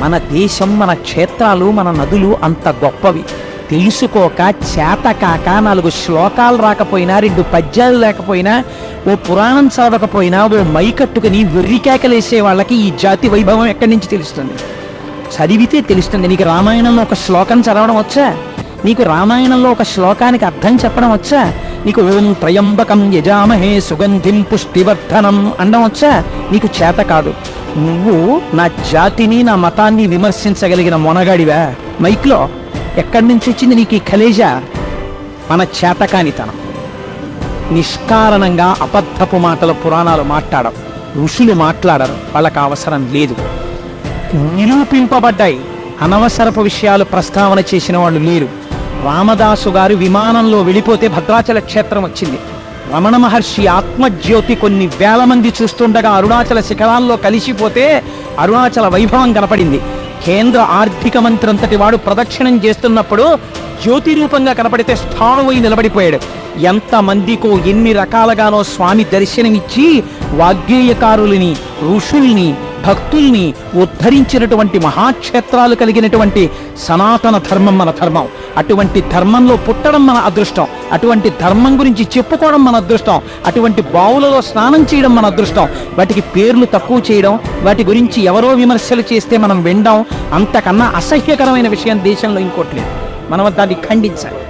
మన దేశం మన క్షేత్రాలు మన నదులు అంత గొప్పవి. తెలుసుకోక చేతకాక నాలుగు శ్లోకాలు రాకపోయినా రెండు పద్యాలు లేకపోయినా ఓ పురాణం చదవకపోయినా ఓ మైకట్టుకుని వెర్రికేకలేసే వాళ్ళకి ఈ జాతి వైభవం ఎక్కడి నుంచి తెలుస్తుంది? చదివితే తెలుస్తుంది నీకు రామాయణంలో ఒక శ్లోకం చదవడం వచ్చా? నీకు రామాయణంలో ఒక శ్లోకానికి అర్థం చెప్పడం వచ్చా? నీకు ఓం త్రయంబకం యజామహే సుగంధిం పుష్టివర్ధనం అనడం వచ్చా? నీకు చేత కాదు. నువ్వు నా జాతిని నా మతాన్ని విమర్శించగలిగిన మొనగాడివా? మైక్లో ఎక్కడి నుంచి వచ్చింది నీకు ఈ కలేజా మన చేతకానితనం. నిష్కారణంగా అబద్ధపు మాటల పురాణాలు మాట్లాడం ఋషులు మాట్లాడరు. వాళ్ళకి అవసరం లేదు. నిరూపింపబడ్డాయి. అనవసరపు విషయాలు ప్రస్తావన చేసిన వాళ్ళు లేరు. రామదాసు గారు విమానంలో వెళ్ళిపోతే భద్రాచల క్షేత్రం వచ్చింది. రమణ మహర్షి ఆత్మజ్యోతి కొన్ని వేల మంది చూస్తుండగా అరుణాచల శిఖరాల్లో కలిసిపోతే అరుణాచల వైభవం కనపడింది. కేంద్ర ఆర్థిక మంత్రి అంతటి వాడు ప్రదక్షిణం చేస్తున్నప్పుడు జ్యోతి రూపంగా కనపడితే స్థాణువై నిలబడిపోయాడు. ఎంతమందికో ఎన్ని రకాలుగానో స్వామి దర్శనమిచ్చి వాగ్గేయకారులని ఋషుల్ని భక్తుల్ని ఉద్ధరించినటువంటి మహాక్షేత్రాలు కలిగినటువంటి సనాతన ధర్మం మన ధర్మం. అటువంటి ధర్మంలో పుట్టడం మన అదృష్టం. అటువంటి ధర్మం గురించి చెప్పుకోవడం మన అదృష్టం. అటువంటి బావులలో స్నానం చేయడం మన అదృష్టం. వాటికి పేర్లు తక్కువ చేయడం వాటి గురించి ఎవరో విమర్శలు చేస్తే మనం వినడం అంతకన్నా అసహ్యకరమైన విషయం దేశంలో ఇంకోట్లేదు మనం దాన్ని ఖండించాలి.